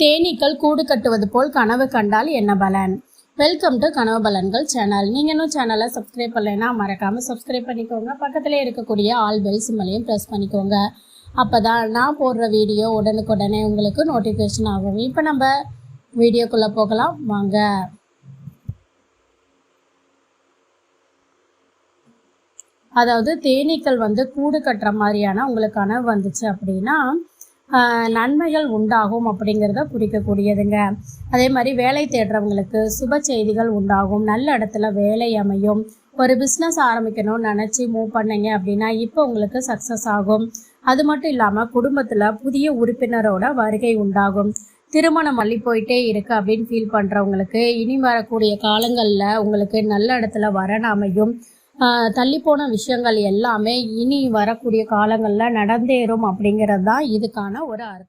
தேனீக்கள் கூடு கட்டுவது போல் கனவு கண்டால் என்ன பலன்? வெல்கம் டு கனவு பலன்கள் சேனல் நீங்கள் இன்னும் சேனலை சப்ஸ்கிரைப் பண்ணலைன்னா மறக்காமல் சப்ஸ்கிரைப் பண்ணிக்கோங்க. பக்கத்திலே இருக்கக்கூடிய ஆல் பெல் சிம்மலையும் ப்ரெஸ் பண்ணிக்கோங்க. அப்போ தான் நான் போடுற வீடியோ உடனுக்குடனே உங்களுக்கு நோட்டிஃபிகேஷன் ஆகும். இப்போ நம்ம வீடியோக்குள்ளே போகலாம். வாங்க. அதாவது தேனீக்கள் வந்து கூடு கட்டுற மாதிரியான உங்களுக்கு கனவு வந்துச்சு அப்படின்னா நன்மைகள் உண்டாகும் அப்படிங்கிறத குறிக்கக்கூடியதுங்க. அதே மாதிரி வேலை தேடுறவங்களுக்கு சுப செய்திகள் உண்டாகும். நல்ல இடத்துல வேலை அமையும். ஒரு பிஸ்னஸ் ஆரம்பிக்கணும்னு நினச்சி மூவ் பண்ணீங்க அப்படின்னா இப்போ உங்களுக்கு சக்ஸஸ் ஆகும். அது மட்டும் இல்லாமல் குடும்பத்தில் புதிய உறுப்பினரோட வருகை உண்டாகும். திருமணம் மல்லி போயிட்டே இருக்கு அப்படின்னு ஃபீல் பண்ணுறவங்களுக்கு இனி வரக்கூடிய காலங்களில் உங்களுக்கு நல்ல இடத்துல வரன் அமையும். தள்ளிப்போன விஷயங்கள் எல்லாமே இனி வரக்கூடிய காலங்களில் நடந்தேறும் அப்படிங்கிறது தான் இதுக்கான ஒரு அர்த்தம்.